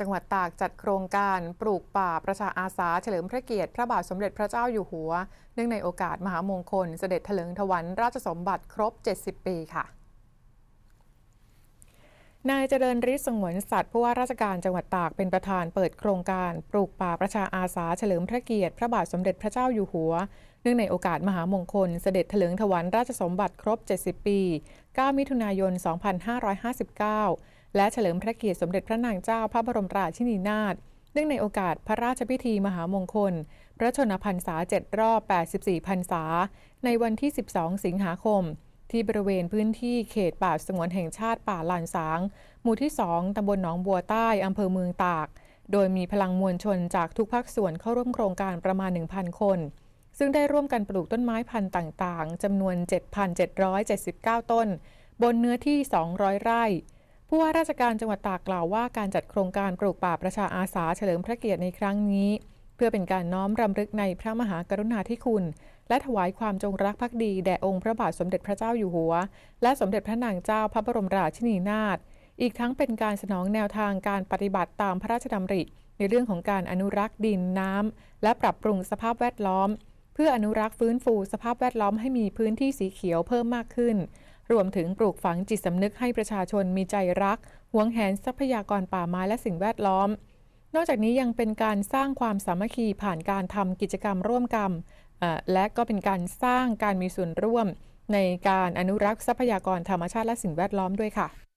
จังหวัดตากจัดโครงการปลูกป่าประชาอาสาเฉลิมพระเกียรติพระบาทสมเด็จพระเจ้าอยู่หัว เนื่องในโอกาสมหามงคล เสด็จเถลิงถวัลราชสมบัติครบ 70 ปีค่ะนายเจริญฤทธิ์สงวนสัตว์ผู้ว่าราชการจังหวัดตากเป็นประธานเปิดโครงการปลูกป่าประชาอาสาเฉลิมพระเกียรติพระบาทสมเด็จพระเจ้าอยู่หัว เนื่องในโอกาสมหามงคลเสด็จเถลิงถวัลราชสมบัติครบ 70 ปี 9 มิถุนายน 2559 และเฉลิมพระเกียรติสมเด็จพระนางเจ้าพระบรมราชินีนาถเนื่องในโอกาสพระราชพิธีมหามงคล พระชนพรรษา7รอบ 84 พรรษา ในวันที่ 12 สิงหาคม ที่บริเวณพื้นที่เขตป่าสงวนแห่งชาติป่าลานสาง หมู่ที่ 2 ตำบลหนองบัวใต้อำเภอเมืองตาก โดยมีพลังมวลชนจากทุกภาคส่วนเข้าร่วมโครงการประมาณ 1,000 คน ซึ่งได้ร่วมกันปลูกต้นไม้พันธุ์ต่าง ๆจำนวน 7,779 ต้น บนเนื้อที่ 200 ไร่ ผู้ว่าราชการจังหวัดตากกล่าวว่าการจัดโครงการปลูกป่าประชาอาสาเฉลิมพระเกียรติในครั้งนี้ เพื่อเป็นการน้อมรำลึกในพระมหากรุณาธิคุณ และถวายความจงรักภักดีแด่องค์พระบาทสมเด็จพระเจ้าอยู่หัว และสมเด็จพระนางเจ้าพระบรมราชินีนาถอีกทั้งเป็นการสนองแนวทางการปฏิบัติตามพระราชดำริ ในเรื่องของการอนุรักษ์ดินน้ำและปรับปรุงสภาพแวดล้อม เพื่ออนุรักษ์ฟื้นฟูสภาพแวดล้อมให้มีพื้นที่สีเขียวเพิ่มมากขึ้น รวมถึงปลูกฝังจิตสำนึกให้ประชาชนมีใจรักหวงแหนทรัพยากรป่าไม้และสิ่งแวดล้อม นอกจากนี้ยังเป็นการสร้างความสามัคคีผ่านการทำกิจกรรมร่วมกันและก็เป็นการสร้างการมีส่วนร่วมในการอนุรักษ์ทรัพยากรธรรมชาติและสิ่งแวดล้อมด้วยค่ะ